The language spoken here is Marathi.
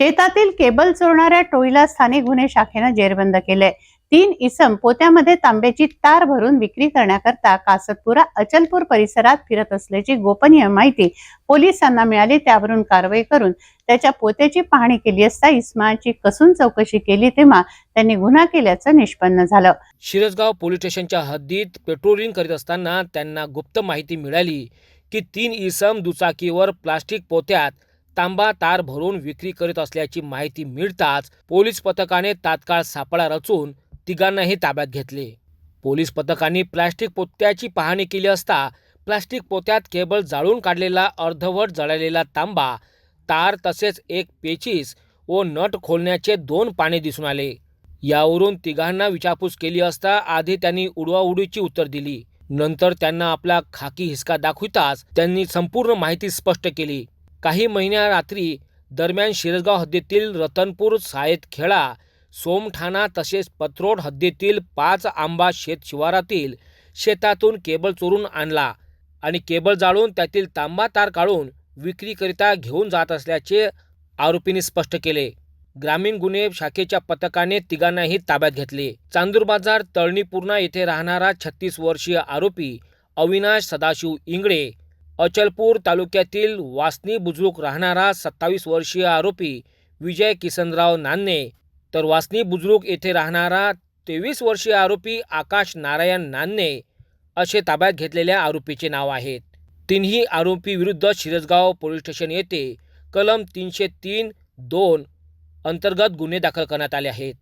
शेतातील केबल चोरणाऱ्या टोळीला स्थानिक गुन्हे शाखेनं जेरबंद केलंय. तीन इसम पोत्यामध्ये तांब्याची तार भरून विक्री करण्याकरता कासतपुरा अचलपूर परिसरात फिरत असल्याची गोपनीय माहिती पोलिसांना मिळाली. त्यावरून कारवाई करून त्याच्या पोत्याची पाहणी केली असता इस्माची कसून चौकशी केली तेव्हा त्यांनी गुन्हा केल्याचं निष्पन्न झालं. शिरसगाव पोलीस स्टेशनच्या हद्दीत पेट्रोलिंग करीत असताना त्यांना गुप्त माहिती मिळाली की तीन इसम दुचाकीवर प्लास्टिक पोत्यात तांबा तार भरून विक्री करीत असल्याची माहिती मिळताच पोलीस पथकाने तात्काळ सापळा रचून तिघांनाही ताब्यात घेतले. पोलीस पथकांनी प्लास्टिक पोत्याची पाहणी केली असता प्लास्टिक पोत्यात केबल जाळून काढलेला अर्धवट जळालेला तांबा तार तसेच एक पेचीस व नट खोलण्याचे दोन पाने दिसून आले. यावरून तिघांना विचारपूस केली असता आधी त्यांनी उडवाउडीची उत्तर दिली. नंतर त्यांना आपला खाकी हिसका दाखविताच त्यांनी संपूर्ण माहिती स्पष्ट केली. काही महिन्या रात्री दरम्यान शिरसगाव हद्दीतील रतनपूर सायत खेळा सोमठाणा तसेच पत्रोड हद्दीतील पाच आंबा शेत शिवारातील शेतातून केबल चोरून आणला आणि केबल जाळून त्यातील तांबा तार काढून विक्रीकरिता घेऊन जात असल्याचे आरोपींनी स्पष्ट केले. ग्रामीण गुन्हे शाखेच्या पथकाने तिघांनाही ताब्यात घेतले. चांदूर बाजार तळणीपूर्णा येथे राहणारा छत्तीस वर्षीय आरोपी अविनाश सदाशिव इंगळे अचलपूर तालुक्यातील वासनी बुजुर्ग राहणारा सत्तावीस वर्षीय आरोपी विजय किसनराव नान्ने तर वासनी बुजुर्ग येथे राहणारा तेवीस वर्षीय आरोपी आकाश नारायण नान्ने असे ताब्यात घेतलेल्या आरोपीचे नाव आहेत. तिन्ही आरोपी विरुद्ध शिरसगाव पोलीस स्टेशन येथे कलम तीनशे तीन दोन अंतर्गत गुन्हे दाखल करण्यात आले आहेत.